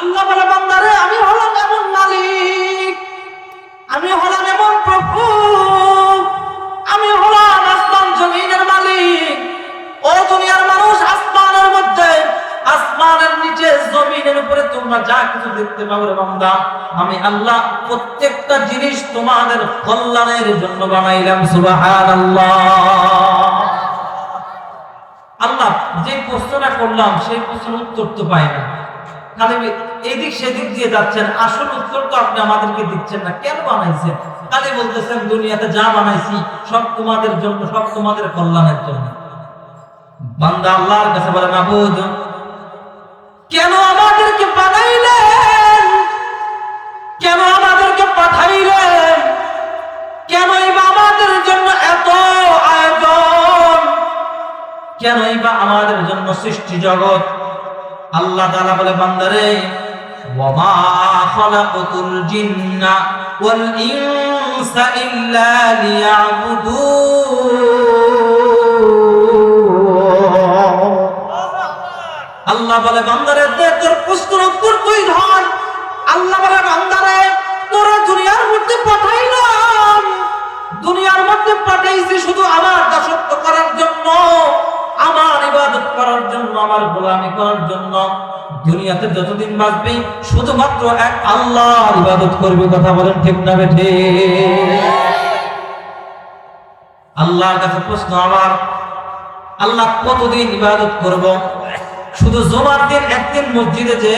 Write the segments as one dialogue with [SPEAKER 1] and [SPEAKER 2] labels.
[SPEAKER 1] আল্লাহ বলে, বান্দারে, আমি হলাম এমন মালিক। আমি হলাম এমন প্রভু। আমি হলাম আসমান জমিনের মালিক। ও দুনিয়ার মানুষ, আসমানের মধ্যে। আসমানের নিচে, জমিনের উপরে তোমরা যা কিছু দেখতে পাবো বান্দা, আমি আল্লাহ প্রত্যেকটা জিনিস তোমাদের কল্যাণের জন্য বানাইলাম, সুবহানাল্লাহ। আল্লাহ, যে প্রশ্নটা করলাম, সেই প্রশ্নের উত্তর তো পাই না। খালি এদিক সেদিক দিয়ে যাচ্ছেন। আসল উত্তর তো আপনি আমাদেরকে দিচ্ছেন না। কেন বানাইছেন? খালি বলতেছেন, দুনিয়াতে যা বানাইছি, সব তোমাদের জন্য, সব তোমাদের কল্যাণের জন্য। বান্দা আল্লাহর কাছে বলে মাহবুদ কেন আমাদেরকে বানাইলেন? কেন আমাদেরকে পাঠাইলেন? কেনই বা আমাদের জন্য এত আয়োজন? কেনই বা আমাদের জন্য সৃষ্টি জগৎ আল্লাহ তাআলা বলে, বান্দারে, ওয়ামা খালাকাতুল জিন্না ওয়াল ইনসা ইল্লা লিয়াবুদুন আল্লাহ বলে, বান্দারে তোর প্রশ্নের উত্তর তুই ধর। আল্লাহ বলে, বান্দারে, তোরা দুনিয়ার মধ্যে পাঠাইলাম। দুনিয়ার মধ্যে পাঠাইছি শুধু আমার দাসত্ব করার জন্য। আমার ইবাদত করার জন্য, আমার গোলামি করার জন্য দুনিয়াতে যতদিন বাঁচবে, শুধুমাত্র এক আল্লাহ ইবাদত করবি কথা বলেন ঠিক না বেঠে আল্লাহর কাছে প্রশ্ন আমার, আল্লাহ কতদিন ইবাদত করব? শুধু জমার দিন একদিন মসজিদে যে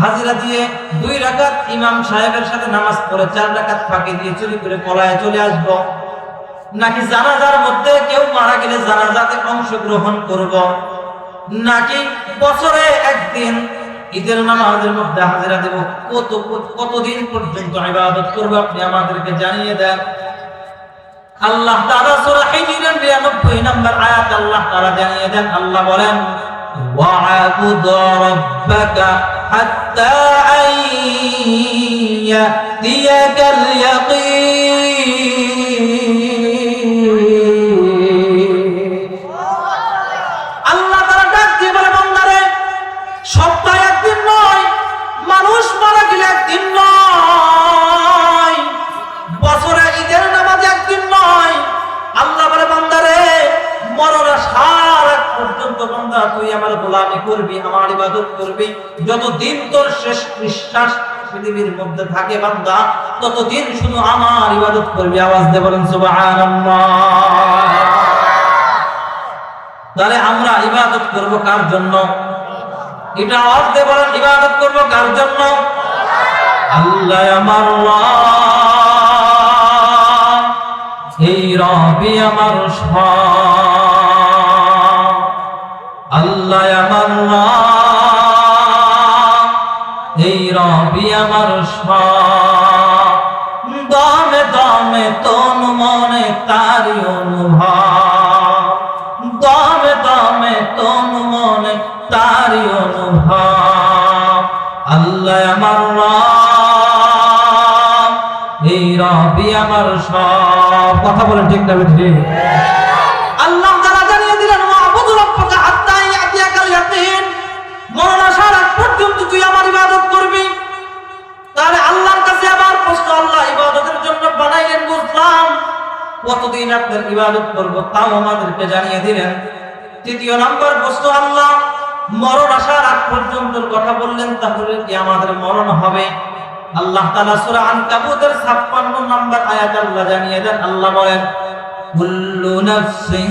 [SPEAKER 1] হাজিরা দিয়ে দুই রাকাত ইমাম সাহেবের সাথে নামাজ পড়ে, চার রাকাত ফাঁকি দিয়ে চুরি করে পলায় চলে আসব। নাকি জানাজার মধ্যে কেউ মারা গেলে জানাজাতে অংশগ্রহণ করব? নাকি বছরে একদিন ঈদের নামাজের মধ্যে হাজিরা দেব? কত, কতদিন পর্যন্ত ইবাদত করব আপনি আমাদেরকে জানিয়ে দেন। আল্লাহ তাআলা সূরা হিজরের 99 নম্বর আয়াত আল্লাহ তাআলা জানিয়ে দেন। আল্লাহ বলেন, ওয়া'বুদ রাব্বাকা হাত্তা আন ইয়াতিয়াকাল ইয়াকিন। তুই আমার গোলামি করবি, আমার ইবাদত করবি। যতদিন তোর শেষ নিঃশ্বাস পৃথিবীর মধ্যে থাকে বান্দা, ততদিন শুধু আমার ইবাদত করবি। আওয়াজ দিয়ে বলেন তাহলে আমরা ইবাদত করব কার জন্য? এটা আওয়াজ দিয়ে বলেন, ইবাদত করব কার জন্য? আল্লাহ আমার এই রবি আমার সব। আল্লাহ আমার এই রবি আমার। দমে দমে তন মনে তারি অনুভব। দমে দমে তন মনে তারি অনুভব। আল্লাহ আমার এই রবি আমার সব। কথা বলেন ঠিক না বেঠি কতদিন আপনার ইবাদত করব তাও আমাদেরকে জানিয়ে দিলেন তৃতীয় নম্বর বস্তু আল্লাহ মরণ আসার আগ পর্যন্ত কথা বললেন, তাহলে কি আমাদের মরণ হবে? আল্লাহ তাআলা সূরা আনকাবুতের 56 নম্বর আয়াত আল্লাহ জানিয়ে দেন, আল্লাহ বলেন, কুল্লু নাফসিন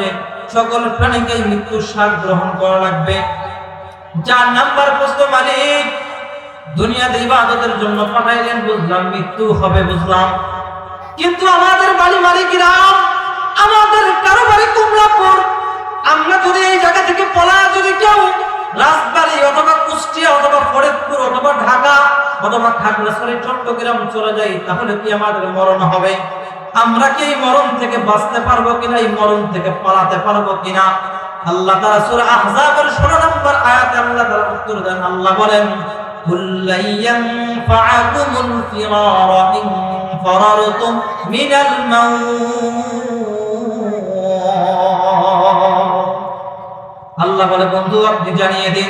[SPEAKER 1] লাগবে সকল প্রাণীকেই মৃত্যুর স্বাদ গ্রহণ করা লাগবে। চার নাম্বার প্রশ্ন মালিক দুনিয়াতে ইবাদতের জন্য পাঠাইলেন, বুঝলাম মৃত্যু হবে, বুঝলাম। কিন্তু আমাদের বাড়ি মালিকেরা, আমাদের কারও বাড়ি কুমলাপুর। আমরা যদি এই জায়গা থেকে পলা যদি কেউ রাজবাড়ি অথবা কুষ্টিয়া অথবা ফরিদপুর অথবা ঢাকা অথবা খাগড়াছড়ি, চট্টগ্রাম চলে যাই, তাহলে কি আমাদের মরণ হবে? আমরা কি এই মরণ থেকে বাঁচতে পারবো কিনা এই মরণ থেকে পালাতে পারবো কিনা আল্লাহ তাআলা সূরা আহজাবের 16 নম্বর আয়াতে আল্লাহ তাআলা উত্তর দেন আল্লাহ বলেন قل لن ينفعكم الفرار إن فررتم من الموت আল্লাহ বলে বন্ধু আপনি জানিয়ে দিন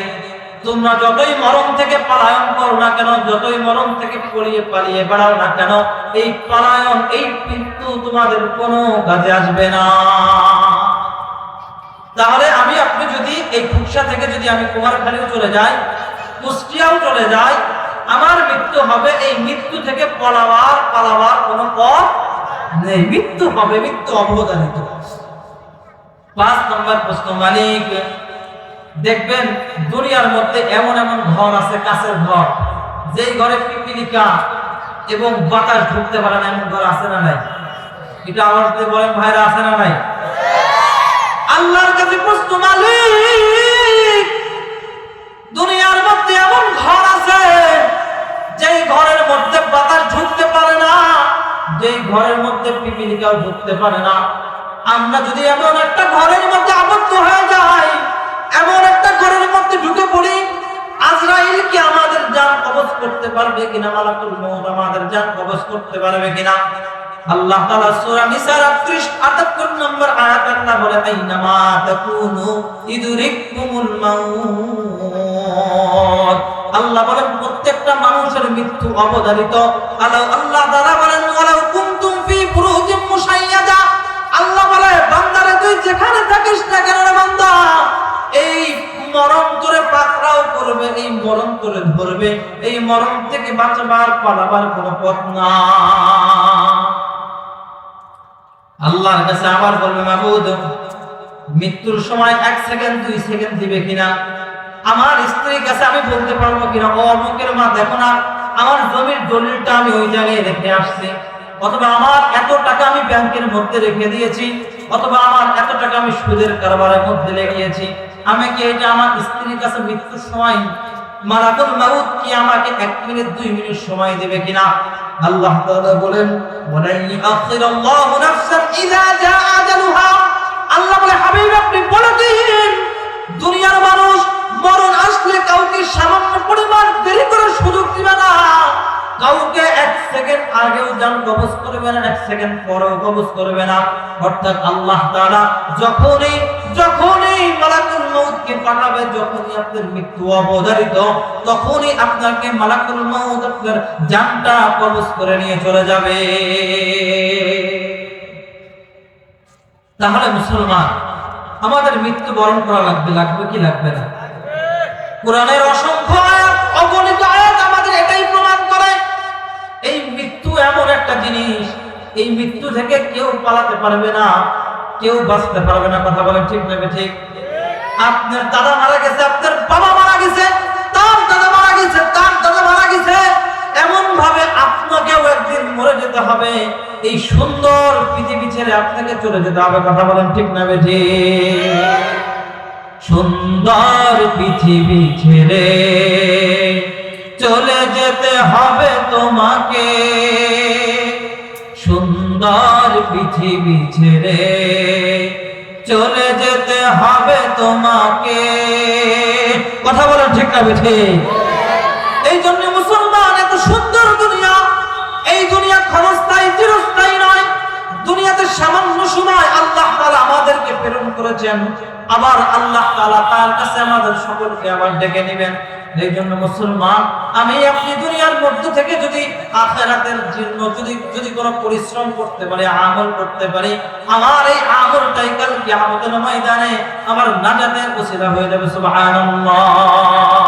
[SPEAKER 1] তোমরা যতই মরণ থেকে পালায়ন করো না কেন, যতই মরণ থেকে পড়িয়ে পালিয়ে বেড়াও না কেন, এই পালায়ন, এই মৃত্যু তোমাদের কোনো কাজে আসবে না। তাহলে আমি আপনি যদি এই খুকসা থেকে যদি আমি কুমারখালীও চলে যাই, কুষ্টিয়াও চলে যাই, আমার মৃত্যু হবে এই মৃত্যু থেকে পলাবার, পালাবার কোনো পথ নেই। মৃত্যু হবে, মৃত্যু অবদানিত পাঁচ নম্বর প্রশ্ন, মালিক দেখবেন দুনিয়ার মধ্যে এমন এমন ঘর আছে, কাছের ঘর। যেই ঘরে পিপিলিকা এবং বাতাস ঢুকতে পারে না, এমন ঘর আছে না নাই? এটা আমার বলেন, ভাইরা, আছে না নাই? আল্লাহর কাছে প্রশ্ন, মালিক, দুনিয়ার মধ্যে এমন ঘর আছে, যেই ঘরের মধ্যে বাতাস ঢুকতে পারে না, যেই ঘরের মধ্যে পিপিলিকাও ঢুকতে পারে না। আমরা যদি এমন একটা ঘরের মধ্যে আবদ্ধ হয়ে যাই এমন একটা ঘরের মধ্যে ঢুকে পড়ি, আজরাইল কি আমাদের জান কবজ করতে পারবে কিনা, মালাকুল মউত আমাদের জান কবজ করতে পারবে কিনা? আল্লাহ তাআলা সূরা নিসার 38 78 নম্বর আয়াত আল্লাহ বলে, আইনামা তাকুনু ইদরিকুমুল মাউত। আল্লাহ বলেন, প্রত্যেকটা মানুষের মৃত্যু অবধারিত। আল্লাহ তাআলা বলেন, ওয়ালাউ কুনতুম ফি বুরুজিম মুশাইয়াদা। করবে এই মরণ তোরে ধরবে, এই মরণ থেকে বাঁচবার, পালাবার কোনো পথ না। আল্লাহর কাছে আবার বলবে, মাবুদ, মৃত্যুর সময় এক সেকেন্ড, দুই সেকেন্ড দিবে কিনা? আমার স্ত্রীর কাছে আমি বলতে পারব কিনা? ও অমুকের মা, দেখো না, আমার জমির দলিলটা আমি ওই জায়গায় রেখে আসছি। অথবা আমার এত টাকা আমি ব্যাংকের মধ্যে রেখে দিয়েছি, অথবা আমার এত টাকা আমি সুদের কারবারের মধ্যে লেগিয়েছি আমি কি এটা আমার স্ত্রীর কাছে মৃত্যুর সময় মালাকুল মাউত কি আমাকে এক মিনিট, দুই মিনিট সময় দেবে কিনা? আল্লাহ তাআলা বলেন, ওয়ালান ইউআখিরাল্লাহু নাফসান ইযা জাআ আজালুহা। আল্লাহ বলে, হাবিব, আপনি বলে দিন, দুনিয়ার মানুষ মরণ আসলে কাউকে সামান্য পরিমাণ দেরি করে সুযোগ দিবে না। কাউকে এক সেকেন্ড আগেও যান কবজ করবে না, এক সেকেন্ড পরেও কবজ করবে না। অর্থাৎ আল্লাহ তাআলা যখনই যখনই মউতকে পাঠাবে যখনই আপনার মৃত্যু অবধারিত, তখনই আপনাকে মালাকুল মউত আপনার জানটা কবজ করে নিয়ে চলে যাবে। তাহলে মুসলমান, আমাদের মৃত্যু বরণ করা লাগবে লাগবে কি লাগবে না? কোরআনের অসংখ্য আয়াত, অগণিত আয়াত আমাদের এটাই প্রমাণ করে, এই মৃত্যু এমন একটা জিনিস, এই মৃত্যু থেকে কেউ পালাতে পারবে না, কেউ বাঁচতে পারবে না, কথা বলেন ঠিক নেবে ঠিক? আপনার দাদা মারা গেছে, আপনার বাবা মারা গেছে, তার দাদা মারা গেছে, তার দাদা মারা গেছে। এমন ভাবে আপনাকেও একদিন মরে যেতে হবে। এই সুন্দর পৃথিবী ছেড়ে আপনাকে চলে যেতে হবে, কথা বলেন ঠিক না বেঠি? সুন্দর পৃথিবী ছেড়ে চলে যেতে হবে তোমাকে। সুন্দর পৃথিবী ছেড়ে চলে যেতে হবে তোমাকে। কথা বলো ঠিক না, বেঠে। এই জন্য মুসলমান এত সুন্দর দুনিয়া। এই দুনিয়া ক্ষণস্থায়ী, চিরস্থায়ী নয়। দুনিয়াতে সামান্য সময় আল্লাহ তাআলা আমাদেরকে প্রেরণ করেছেন। আবার আল্লাহ তাআলা তার কাছে আমাদের সকলকে আবার ডেকে নেবেন। এই জন্য মুসলমান, আমি আপনি দুনিয়ার মধ্য থেকে যদি আখেরাতের জন্য যদি যদি কোনো পরিশ্রম করতে পারি, আমল করতে পারি, আমার এই আমলটাই কাল কিয়ামতের ময়দানে আমার নাজাতের ওসিলা হয়ে যাবে, সুবহানাল্লাহ।